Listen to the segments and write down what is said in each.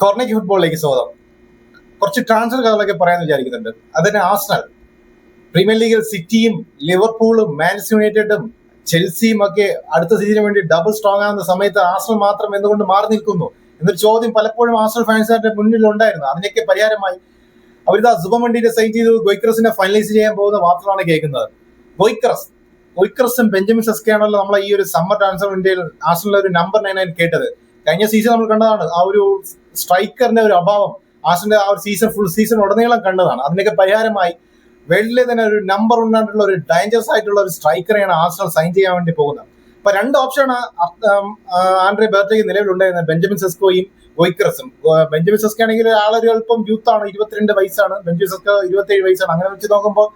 കോർണേജ് ഫുട്ബോളിലേക്ക് സ്വാഗതം. കുറച്ച് ട്രാൻസ്ഫർ കഥകളൊക്കെ പറയാൻ വിചാരിക്കുന്നുണ്ട്. അതിന് ആസ്നൽ പ്രീമിയർ ലീഗിൽ സിറ്റിയും ലിവർപൂളും മാൻസ് യുണൈറ്റഡും ചെൽസിയും ഒക്കെ അടുത്ത സീസണിന് വേണ്ടി ഡബിൾ സ്ട്രോങ് ആകുന്ന സമയത്ത് ആസ്നൽ മാത്രം എന്തുകൊണ്ട് മാറി നിൽക്കുന്നു? എന്നൊരു ചോദ്യം പലപ്പോഴും ആസ്നൽ ഫാൻസുകാരുടെ മുന്നിൽ ഉണ്ടായിരുന്നു. അതിനൊക്കെ പരിഹാരമായി അവരിതാ സുബമണ്ടിന്റെ സൈൻ ചെയ്ത്. ഗോയ്ക്രസിനെ ഫൈനലൈസ് ചെയ്യാൻ പോകുന്ന മാത്രമാണ് കേൾക്കുന്നത്. ഗോയ്ക്രസ് ഗോയ്ക്രസും ബെഞ്ചമിൻ സസ്കയാണല്ലോ നമ്മളെ ഈ ഒരു സമ്മർ ട്രാൻസ്ഫർ ഇന്ത്യയിൽ ആസ്നലിലെ ഒരു നമ്പർ നയൻ ആയിട്ട് കേട്ടത്. കഴിഞ്ഞ സീസൺ നമ്മൾ കണ്ടതാണ് ആ ഒരു സ്ട്രൈക്കറിന്റെ ഒരു അഭാവം. ആസിന്റെ ആ ഒരു സീസൺ ഫുൾ സീസൺ ഉടനീളം കണ്ടതാണ്. അതിനൊക്കെ പരിഹാരമായി വേൾഡിലെ തന്നെ ഒരു നമ്പർ ഉണ്ടായിട്ടുള്ള ഒരു ഡേഞ്ചറസ് ആയിട്ടുള്ള ഒരു സ്ട്രൈക്കറെയാണ് ആസ്നൽ സൈൻ ചെയ്യാൻ വേണ്ടി പോകുന്നത്. അപ്പൊ രണ്ട് ഓപ്ഷനാണ് ആൻഡ്രെ ബേർത്തേക്ക് നിലവിലുണ്ടായിരുന്നത്. ബെഞ്ചമിൻ സെസ്കോയും ഗോയ്ക്രസും ബെഞ്ചമിൻ സെസ്കോ ആണെങ്കിൽ ആളൊരു അല്പം യൂത്ത് ആണ് ഇരുപത്തിരണ്ട് വയസ്സാണ്. ബെഞ്ചമിൻ സെസ്കോ ഇരുപത്തേഴ് വയസ്സാണ്. അങ്ങനെ വെച്ച് നോക്കുമ്പോൾ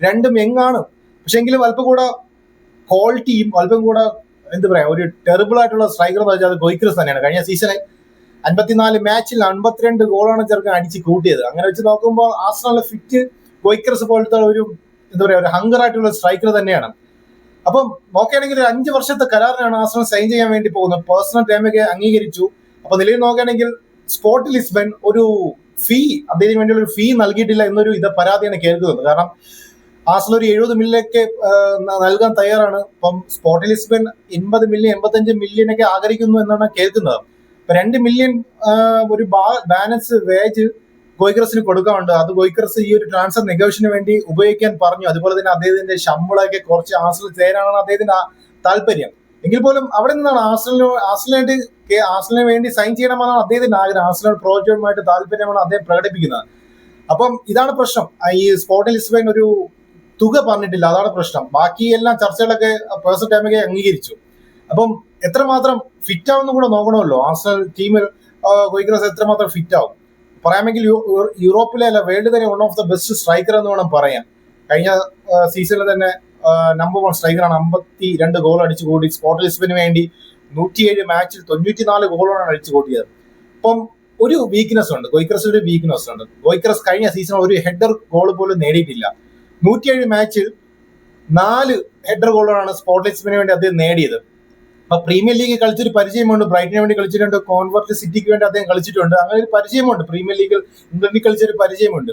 രണ്ടും എങ്ങാണ് പക്ഷെങ്കിലും അല്പം കൂടെ ക്വാളിറ്റിയും അല്പം കൂടെ എന്ത് പറയാ ഒരു ടെറിബിൾ ആയിട്ടുള്ള സ്ട്രൈക്കർ എന്ന് വെച്ചാൽ അത് ഗോയ്ക്രസ് തന്നെയാണ്. കഴിഞ്ഞ സീസണിൽ അൻപത്തിനാല് മാച്ചിൽ അൻപത്തിരണ്ട് ഗോളാണ് ചെറുക്കൻ അടിച്ച് കൂട്ടിയത്. അങ്ങനെ വെച്ച് നോക്കുമ്പോൾ ആസ്ട്രലിലെ ഫിറ്റ് ഗോയിക്രസ് പോലത്തെ ഒരു എന്താ പറയാ ഒരു ഹങ്കർ ആയിട്ടുള്ള സ്ട്രൈക്കർ തന്നെയാണ്. അപ്പം നോക്കുകയാണെങ്കിൽ ഒരു അഞ്ച് വർഷത്തെ കരാറിനാണ് ആസ്ട്രൽ സൈൻ ചെയ്യാൻ വേണ്ടി പോകുന്നത്. പേഴ്സണൽ ടൈമൊക്കെ അംഗീകരിച്ചു. അപ്പൊ നിലയിൽ നോക്കുകയാണെങ്കിൽ സ്പോർട്ടിൽ ലിസ്ബൺ ഒരു ഫീ അദ്ദേഹത്തിന് വേണ്ടിയുള്ള ഒരു ഫീ നൽകിയിട്ടില്ല എന്നൊരു ഇത് പരാതിയാണ് കേൾക്കുന്നത്. കാരണം ആസ്ട്രൽ ഒരു എഴുപത് മില്യൊക്കെ നൽകാൻ തയ്യാറാണ്. ഇപ്പം സ്പോർട്ട് ലിസ്ബൻ എൺപത് മില്യൺ എൺപത്തഞ്ച് മില്യൺ ഒക്കെ ആഗ്രഹിക്കുന്നു എന്നാണ് കേൾക്കുന്നത്. അപ്പൊ രണ്ട് മില്യൺ ഒരു ബാലൻസ് വേജ് ഗോയ്ക്രസിന് കൊടുക്കാറുണ്ട് അത് ഗോയ്ക്രസ് ഈ ഒരു ട്രാൻസ്ഫർ നെഗോഷ്യന് വേണ്ടി ഉപയോഗിക്കാൻ പറഞ്ഞു. അതുപോലെ തന്നെ അദ്ദേഹത്തിന്റെ ശമ്പളമൊക്കെ കുറച്ച് ആസ്ട്രൽ ചേരാനാണ് അദ്ദേഹത്തിന്റെ താല്പര്യം. എങ്കിൽ പോലും അവിടെ നിന്നാണ് ആസ്ട്രലിന് ആസ്ട്രലിനായിട്ട് ആസ്ട്രലിന് വേണ്ടി സൈൻ ചെയ്യണമെന്നാണ് അദ്ദേഹത്തിന്റെ ആഗ്രഹം. ആസ്ട്രൽ പ്രോജക്റ്റുമായിട്ട് താല്പര്യമാണ് അദ്ദേഹം പ്രകടിപ്പിക്കുന്നത്. അപ്പം ഇതാണ് പ്രശ്നം. ഈ സ്പോർട്ടിൽ ലിസ്ബൻ ഒരു തുക പറഞ്ഞിട്ടില്ല. അതാണ് പ്രശ്നം. ബാക്കി എല്ലാം ചർച്ചകളൊക്കെ പേഴ്സൺ ടൈമൊക്കെ അംഗീകരിച്ചു. അപ്പം എത്രമാത്രം ഫിറ്റ് ആവുന്ന കൂടെ നോക്കണമല്ലോ. ആസ്ട്രൽ ടീമിൽ കോയിക്കുന്ന എത്രമാത്രം ഫിറ്റ് ആവും? പറയാമെങ്കിൽ യൂറോപ്പിലെ അല്ല വേൾഡ് തന്നെ one of the best striker എന്ന് വേണം പറയാം കഴിഞ്ഞ സീസണിൽ തന്നെ നമ്പർ വൺ സ്ട്രൈക്കറാണ് അമ്പത്തി രണ്ട് ഗോൾ അടിച്ചു കൂടി സ്പോർട്ട് ലിസ്ബന് വേണ്ടി നൂറ്റിയേഴ് മാച്ചിൽ തൊണ്ണൂറ്റിനാല് ഗോളാണ് അടിച്ചു കൂട്ടിയത്. അപ്പം ഒരു വീക്ക്നെസ് ഉണ്ട്. ഗോയിക്രസ് ഒരു വീക്ക്നെസ് ഉണ്ട്. ഗോയിക്രസ് കഴിഞ്ഞ സീസൺ ഒരു ഹെഡർ ഗോൾ പോലും നേടിയിട്ടില്ല. നൂറ്റിയേഴ് മാച്ചിൽ നാല് ഹെഡർ ഗോളുകളാണ് സ്പോർട്ട് ലിസ്ബന് വേണ്ടി അദ്ദേഹം നേടിയത്. അപ്പൊ പ്രീമിയർ ലീഗ് കളിച്ചൊരു പരിചയമുണ്ട്. ബ്രൈറ്റിന് വേണ്ടി കളിച്ചിട്ടുണ്ട്. കോൺവെർട്ട് സിറ്റിക്ക് വേണ്ടി അദ്ദേഹം കളിച്ചിട്ടുണ്ട്. അങ്ങനെ ഒരു പരിചയമുണ്ട്. പ്രീമിയർ ലീഗിൽ ഇംഗ്ലണ്ടിൽ കളിച്ചൊരു പരിചയമുണ്ട്.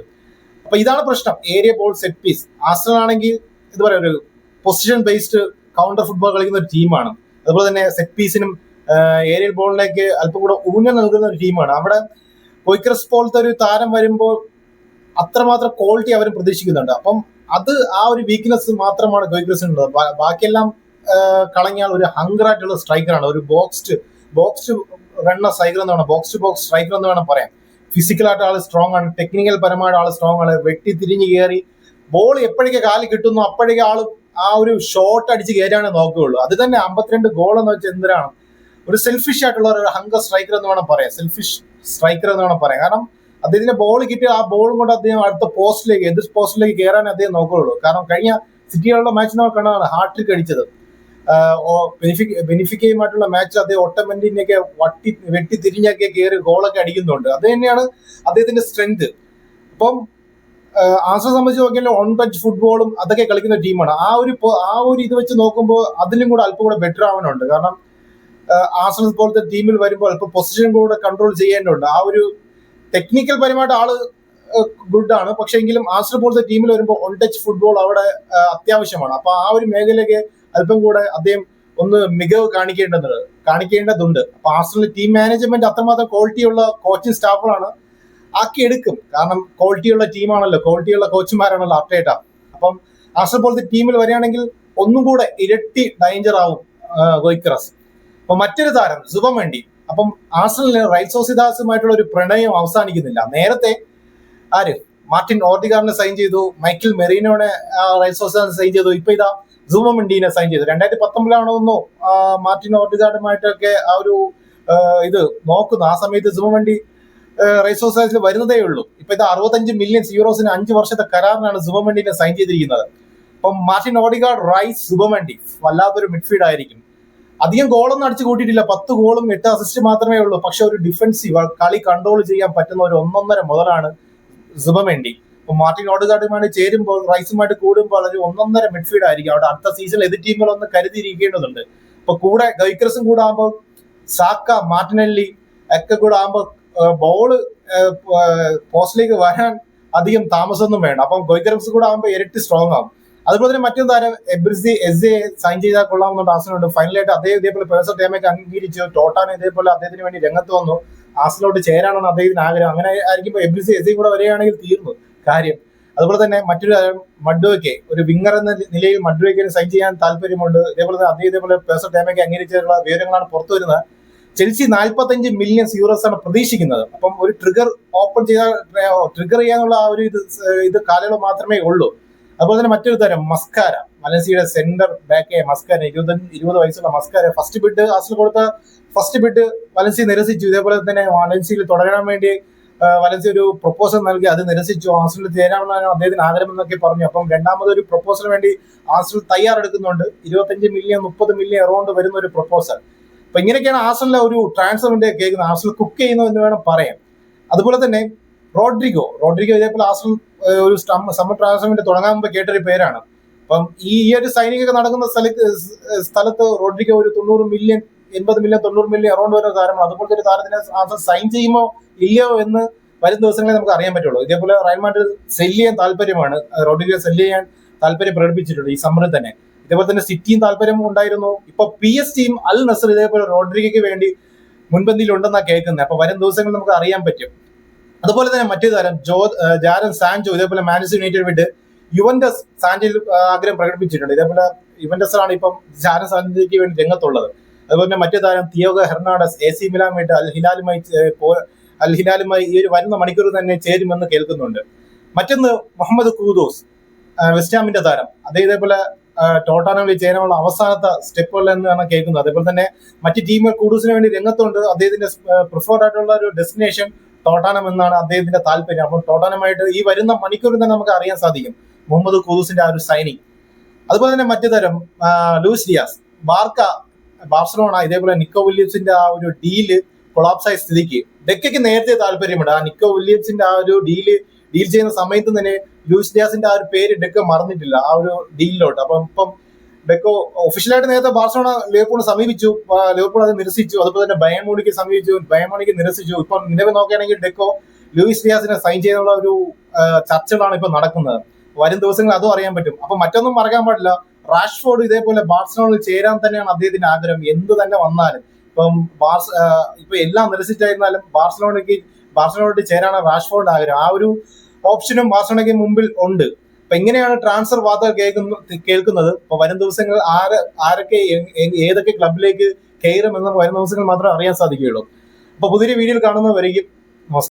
അപ്പൊ ഇതാണ് പ്രശ്നം. ഏരിയ ബോൾ സെറ്റ് പീസ് ആസ്റ്റർ ആണെങ്കിൽ ഇത് ഒരു പൊസിഷൻ ബേസ്ഡ് കൗണ്ടർ ഫുട്ബോൾ കളിക്കുന്ന ഒരു ടീമാണ് അതുപോലെ തന്നെ സെറ്റ് പീസിനും ഏരിയൽ ബോളിലേക്ക് അല്പം കൂടെ ഊന്നൽ നൽകുന്ന ഒരു ടീമാണ് അവിടെ കൊയ്ക്രസ് പോലത്തെ ഒരു താരം വരുമ്പോൾ അത്രമാത്രം ക്വാളിറ്റി അവരും പ്രതീക്ഷിക്കുന്നുണ്ട്. അപ്പം അത് ആ ഒരു വീക്ക്നെസ് മാത്രമാണ് കൊയ്ക്രസിനുള്ളത് ബാക്കിയെല്ലാം കളഞ്ഞാൽ ഒരു ഹങ്കർ ആയിട്ടുള്ള സ്ട്രൈക്കറാണ് ഒരു ബോക്സ്ഡ് ബോക്സ്ഡ് റണ്ണ സ്ട്രൈക്കർ എന്ന് വേണം ബോക്സ് ടു ബോക്സ് സ്ട്രൈക്കർ എന്ന് വേണം പറയാം ഫിസിക്കലായിട്ട് ആൾ സ്ട്രോങ് ആണ്. ടെക്നിക്കൽ പരമായിട്ട് ആൾ സ്ട്രോങ് ആണ്. വെട്ടി തിരിഞ്ഞ് കയറി ബോൾ എപ്പോഴേക്ക് കാൽ കിട്ടുന്നു അപ്പോഴേക്ക് ആൾ ആ ഒരു ഷോട്ട് അടിച്ച് കയറാണ് നോക്കുകയുള്ളൂ. അത് തന്നെ അമ്പത്തിരണ്ട് ഗോൾ എന്ന് വെച്ചാൽ എന്തിനാണ്? ഒരു സെൽഫിഷ് ആയിട്ടുള്ള ഒരു ഹങ്കർ സ്ട്രൈക്കർ എന്ന് വേണം പറയാം സെൽഫിഷ് സ്ട്രൈക്കർ എന്ന് വേണം പറയാം കാരണം അദ്ദേഹത്തിന്റെ ബോൾ കിട്ടി ആ ബോൾ കൊണ്ട് അദ്ദേഹം അടുത്ത പോസ്റ്റിലേക്ക് എതിർ പോസ്റ്റിലേക്ക് കയറാൻ അദ്ദേഹം നോക്കുകയുള്ളൂ. കാരണം കഴിഞ്ഞ സിറ്റികളുടെ മാച്ച് നമ്മൾ കണ്ടതാണ് ഹാട്രിക് അടിച്ചത്. ബെനിഫിക്കയുമായിട്ടുള്ള മാച്ച് അദ്ദേഹം ഒട്ടമെന്റിനെയൊക്കെ വട്ടി വെട്ടി തിരിഞ്ഞൊക്കെ കയറി ഗോളൊക്കെ അടിക്കുന്നുണ്ട്. അത് തന്നെയാണ് അദ്ദേഹത്തിന്റെ സ്ട്രെങ്ത് അപ്പം ആസെ സംബന്ധിച്ച് നോക്കിയാൽ ഓൺ ടച്ച് ഫുട്ബോളും അതൊക്കെ കളിക്കുന്ന ടീമാണ് ആ ഒരു ആ ഒരു ഇത് വെച്ച് നോക്കുമ്പോൾ അതിലും കൂടെ അല്പം കൂടെ ബെറ്റർ ആവാനുണ്ട്. കാരണം ആസണൽ പോലത്തെ ടീമിൽ വരുമ്പോൾ അല്പം പൊസിഷൻ കൂടെ കൺട്രോൾ ചെയ്യേണ്ടതുണ്ട്. ആ ഒരു ടെക്നിക്കൽ പരമായിട്ട് ആൾ ഗുഡ് ആണ്. പക്ഷെ എങ്കിലും ആസ്റ്റർ പോലത്തെ ടീമിൽ വരുമ്പോൾ ഓൾ ടച്ച് ഫുട്ബോൾ അവിടെ അത്യാവശ്യമാണ്. അപ്പൊ ആ ഒരു മേഖലയ്ക്ക് അല്പം കൂടെ അദ്ദേഹം ഒന്ന് മികവ് കാണിക്കേണ്ടത് കാണിക്കേണ്ടതുണ്ട്. അപ്പൊ ആസ്ട്രേലിയ ടീം മാനേജ്മെന്റ് അത്രമാത്രം ക്വാളിറ്റിയുള്ള കോച്ചിങ് സ്റ്റാഫുകളാണ് ആക്കി എടുക്കും. കാരണം ക്വാളിറ്റിയുള്ള ടീമാണല്ലോ ക്വാളിറ്റിയുള്ള കോച്ചുമാരാണല്ലോ അപ്ഡേറ്റ അപ്പം ആസ്റ്റർ പോലത്തെ ടീമിൽ വരികയാണെങ്കിൽ ഒന്നും കൂടെ ഇരട്ടി ഡേഞ്ചർ ആവും ഗോയ്ക്രസ് അപ്പൊ മറ്റൊരു താരം സുബമണ്ടി അപ്പം ആസ്ട്രലിന് സോസിദാസുമായിട്ടുള്ള ഒരു പ്രണയം അവസാനിക്കുന്നില്ല. നേരത്തെ ആര്? മാർട്ടിൻ ഓർഡിഗാറിനെ സൈൻ ചെയ്തു മൈക്കിൾ മെറീനോനെ റൈറ്റ്സോസിദാസ് സൈൻ ചെയ്തു. ഇപ്പൊ ഇതാ സൂമമിണ്ടീനെ സൈൻ ചെയ്തു. രണ്ടായിരത്തി പത്തൊമ്പതിലാണോന്നോ മാർട്ടിൻ ഓർഡിഗാർഡുമായിട്ടൊക്കെ ആ ഒരു ഇത് നോക്കുന്നു. ആ സമയത്ത് സുമമണ്ടി റൈസോസൈസിൽ വരുന്നതേ ഉള്ളൂ. ഇപ്പൊ ഇത് അറുപത്തഞ്ച് മില്യൺ യൂറോസിന് അഞ്ച് വർഷത്തെ കരാറിനാണ് സുബമണ്ടിനെ സൈൻ ചെയ്തിരിക്കുന്നത്. അപ്പം മാർട്ടിൻ ഓഡിഗാർഡ് റൈസ് സുബമണ്ടി വല്ലാത്തൊരു മിഡ്ഫീൽഡ് ആയിരിക്കും. അധികം ഗോളൊന്നും അടിച്ചു കൂട്ടിയിട്ടില്ല. പത്ത് ഗോളും എട്ട് അസിസ്റ്റ് മാത്രമേ ഉള്ളൂ. പക്ഷെ ഒരു ഡിഫൻസീവ് കളി കൺട്രോൾ ചെയ്യാൻ പറ്റുന്ന ഒരു ഒന്നൊന്നര മുതലാണ് സുബമേണ്ടി ഇപ്പൊ മാർട്ടിൻ ഓഡുകാർഡുമായിട്ട് ചേരുമ്പോൾ റൈസുമായിട്ട് കൂടുമ്പോൾ ഒരു ഒന്നൊന്നര മിഡ്ഫീൽഡ് ആയിരിക്കും. അവിടെ അടുത്ത സീസണിൽ എതിർ ടീമുകളൊന്ന് കരുതിയിരിക്കേണ്ടതുണ്ട്. ഇപ്പൊ കൂടെ ഗൈക്രസും കൂടെ ആകുമ്പോൾ സാക്ക മാർട്ടിനെല്ലി ഒക്കെ കൂടെ ആകുമ്പോൾ ബോൾ പോസ്റ്റിലേക്ക് വരാൻ അധികം താമസമൊന്നും വേണം അപ്പം ഗോയ്ക്കറംസ് കൂടെ ആകുമ്പോൾ ഇരട്ടി സ്ട്രോങ് ആവും. അതുപോലെ തന്നെ മറ്റൊരു താരം എബ്രിസി എസ് എ സൈൻ ചെയ്താൽ കൊള്ളാമെന്നുള്ള ആസനുണ്ട് ഫൈനലായിട്ട് അദ്ദേഹം ഇതേപോലെ പേഴ്സൺ ടൈമൊക്കെ അംഗീകരിച്ചു. ടോട്ടാൻ ഇതേപോലെ അദ്ദേഹത്തിന് വേണ്ടി രംഗത്ത് വന്നു. ആസനോട്ട് ചേരാനാണ് അദ്ദേഹത്തിന് ആഗ്രഹം. അങ്ങനെ ആയിരിക്കുമ്പോൾ എബ്രിസി എസ് കൂടെ വരികയാണെങ്കിൽ തീർന്നു കാര്യം. അതുപോലെ തന്നെ മറ്റൊരു താരം മഡ്വയ്ക്ക് ഒരു വിങ്ങർ എന്ന നിലയിൽ മഡ്വയ്ക്കിന് സൈൻ ചെയ്യാൻ താല്പര്യമുണ്ട്. ഇതേപോലെ തന്നെ അദ്ദേഹം ഇതേപോലെ പേഴ്സൺ ടൈമൊക്കെ അംഗീകരിച്ചിട്ടുള്ള വിവരങ്ങളാണ് പുറത്തു വരുന്നത്. ചെൽസി നാൽപ്പത്തഞ്ച് മില്യൺ യൂറോസ് ആണ് പ്രതീക്ഷിക്കുന്നത്. അപ്പം ഒരു ട്രിഗർ ഓപ്പൺ ചെയ്താൽ ട്രിഗർ ചെയ്യാനുള്ള ആ ഒരു ഇത് ഇത് കാലയളവ് മാത്രമേ ഉള്ളൂ. അതുപോലെ തന്നെ മറ്റൊരു തരം മസ്കാര. മലൻസിയുടെ സെന്റർ ബാക്ക് മസ്കാര ഇരുപത് ഇരുപത് വയസ്സുള്ള മസ്കാര ഫസ്റ്റ് ബിഡ് ആസിൽ കൊടുത്ത ഫസ്റ്റ് ബിഡ് വലൻസി നിരസിച്ചു. ഇതേപോലെ തന്നെ വലൻസിയിൽ തുടരാൻ വേണ്ടി വലൻസി ഒരു പ്രപ്പോസൽ നൽകി. അത് നിരസിച്ചു. ആസിൽ ചേരാമെന്നാണ് അദ്ദേഹത്തിന് ആഗ്രഹം എന്നൊക്കെ പറഞ്ഞു. അപ്പം രണ്ടാമത് ഒരു പ്രപ്പോസലിന് വേണ്ടി ആസിൽ തയ്യാറെടുക്കുന്നുണ്ട്. ഇരുപത്തഞ്ച് മില്യൺ മുപ്പത് മില്യൺ എറൗണ്ട് വരുന്ന ഒരു പ്രപ്പോസൽ അപ്പൊ ഇങ്ങനെയൊക്കെയാണ് ആസിലെ ഒരു ട്രാൻസ്ഫറിന്റെ കേൾക്കുന്നത്. ആസിൽ കുക്ക് ചെയ്യുന്നു എന്ന് വേണം പറയാം അതുപോലെ തന്നെ റോഡ്രിഗോ. റോഡ്രിഗോ ഇതേപോലെ ഏഹ്, ഒരു സമ്മർ ട്രാൻസ്ഫറിന്റെ തുടങ്ങാൻ മുമ്പ് കേട്ടൊരു പേരാണ്. അപ്പം ഈ ഒരു സൈനിക ഒക്കെ നടക്കുന്ന സ്ഥലത്ത് സ്ഥലത്ത് റോഡ്രിഗോ ഒരു തൊണ്ണൂറ് മില്യൺ എൺപത് മില്യൺ തൊണ്ണൂറ് മില്യൺ അറൗണ്ട് വരുന്ന താരമാണ്. അതുപോലെ ഒരു താരത്തിനെ ആസം സൈൻ ചെയ്യുമോ ഇല്ലയോ എന്ന് വരും ദിവസങ്ങളെ നമുക്ക് അറിയാൻ പറ്റുള്ളൂ. ഇതേപോലെ റയൽ മാഡ്രിഡ് സെൽ ചെയ്യാൻ താല്പര്യമാണ്. റോഡ്രിഗോ സെൽ ചെയ്യാൻ താല്പര്യം പ്രകടിപ്പിച്ചിട്ടുണ്ട് ഈ സമ്മറിൽ തന്നെ. ഇതേപോലെ തന്നെ സിറ്റിയും താല്പര്യം ഉണ്ടായിരുന്നു. ഇപ്പൊ പി എസ് ടിയും അൽ നസർ ഇതേപോലെ റോഡ്രിഗയ്ക്ക് വേണ്ടി മുൻപന്തിയിൽ ഉണ്ടെന്നാണ് കേൾക്കുന്നത് അപ്പൊ വരും ദിവസങ്ങളിൽ നമുക്ക് അറിയാൻ പറ്റും. അതുപോലെ തന്നെ മറ്റു താരം ജോ ജാരൻ സാൻജോ ഇതേപോലെ മാനസ് യുണൈറ്റഡ് വിട്ട് യുവന്റസ് സാൻജയിൽ ആഗ്രഹം പ്രകടിപ്പിച്ചിട്ടുണ്ട്. ഇതേപോലെ യുവന്റസാണ് ഇപ്പം ജാരൻ സാൻജോയ്ക്ക് വേണ്ടി രംഗത്തുള്ളത്. അതുപോലെ തന്നെ മറ്റു താരം Theo Hernandez A C Milan വിട്ട് അൽ ഹിലാലുമായി അൽ ഹിലാലുമായി ഈ ഒരു വരുന്ന മണിക്കൂർ തന്നെ ചേരുമെന്ന് കേൾക്കുന്നുണ്ട്. മറ്റൊന്ന് മുഹമ്മദ് കൂദോസ് വെസ്റ്റാമിന്റെ താരം. അതേ ഇതേപോലെ ടോട്ടാനോ ചേരാനുള്ള അവസാനത്തെ സ്റ്റെപ്പുകൾ എന്നാണ് കേൾക്കുന്നത്. അതേപോലെ തന്നെ മറ്റു ടീമുകൾ കൂടുതലിന് വേണ്ടി രംഗത്തുണ്ട്. അദ്ദേഹത്തിന്റെ പ്രിഫേർഡ് ആയിട്ടുള്ള ഒരു ഡെസ്റ്റിനേഷൻ ടോട്ടാനം എന്നാണ് അദ്ദേഹത്തിന്റെ താല്പര്യം. അപ്പോൾ തോട്ടാനമായിട്ട് ഈ വരുന്ന മണിക്കൂറിൽ തന്നെ നമുക്ക് അറിയാൻ സാധിക്കും. മുഹമ്മദ് കുദൂസിന്റെ ആ ഒരു സൈനിങ് അതുപോലെ തന്നെ മറ്റു തരം ലൂസ് ബാർക്ക ബാർസലോണ ഇതേപോലെ നിക്കോ വില്യംസിന്റെ ആ ഒരു ഡീൽ കൊളാപ്സ് ആയ സ്ഥിതിക്ക് ഡെക്കയ്ക്ക് നേരത്തെ താല്പര്യമുണ്ട്. ആ നിക്കോ വില്യംസിന്റെ ആ ഒരു ഡീൽ ഡീൽ ചെയ്യുന്ന സമയത്ത് തന്നെ ലൂസ് ഡിയാസിന്റെ ആ ഒരു പേര് ഡെക്ക മറന്നിട്ടില്ല. ആ ഒരു ഡീലിലോട്ട് അപ്പം ഇപ്പം ഡെക്കോ ഒഫീഷ്യലായിട്ട് നേരത്തെ ബാർസലോണ ലിവർപൂളിനെ സമീപിച്ചു ലിവർപൂൾ അത് നിരസിച്ചു അതുപോലെ തന്നെ ബയമോണിക്ക് സമീപിച്ചു ബയമോണിക്ക് നിരസിച്ചു. ഇപ്പം നിലവിൽ നോക്കുകയാണെങ്കിൽ ഡെക്കോ ലൂയിസ് ഡിയാസിനെ സൈൻ ചെയ്യാനുള്ള ഒരു ചർച്ചകളാണ് ഇപ്പൊ നടക്കുന്നത്. വരും ദിവസങ്ങളിൽ അതും അറിയാൻ പറ്റും. അപ്പൊ മറ്റൊന്നും മറക്കാൻ പാടില്ല. റാഷ്ഫോർഡ് ഇതേപോലെ ബാർസലോണിൽ ചേരാൻ തന്നെയാണ് അദ്ദേഹത്തിന്റെ ആഗ്രഹം. എന്ത് തന്നെ വന്നാലും. ഇപ്പം ബാർസ് ഇപ്പൊ എല്ലാം നിരസിച്ചായിരുന്നാലും ബാർസലോണയ്ക്ക് ബാർസലോണയോട് ചേരാനാണ് റാഷ്ഫോർഡ് ആഗ്രഹം. ആ ഒരു ഓപ്ഷനും ബാർസലോണയ്ക്ക് മുമ്പിൽ ഉണ്ട്. അപ്പൊ എങ്ങനെയാണ് ട്രാൻസ്ഫർ വാർത്ത കേൾക്കുന്ന കേൾക്കുന്നത്? ഇപ്പൊ വരും ദിവസങ്ങൾ ആര് ആരൊക്കെ ഏതൊക്കെ ക്ലബിലേക്ക് കയറും എന്ന് വരും ദിവസങ്ങൾ മാത്രമേ അറിയാൻ സാധിക്കുകയുള്ളൂ. അപ്പൊ പുതിയ വീഡിയോയിൽ കാണുന്നവരേക്കും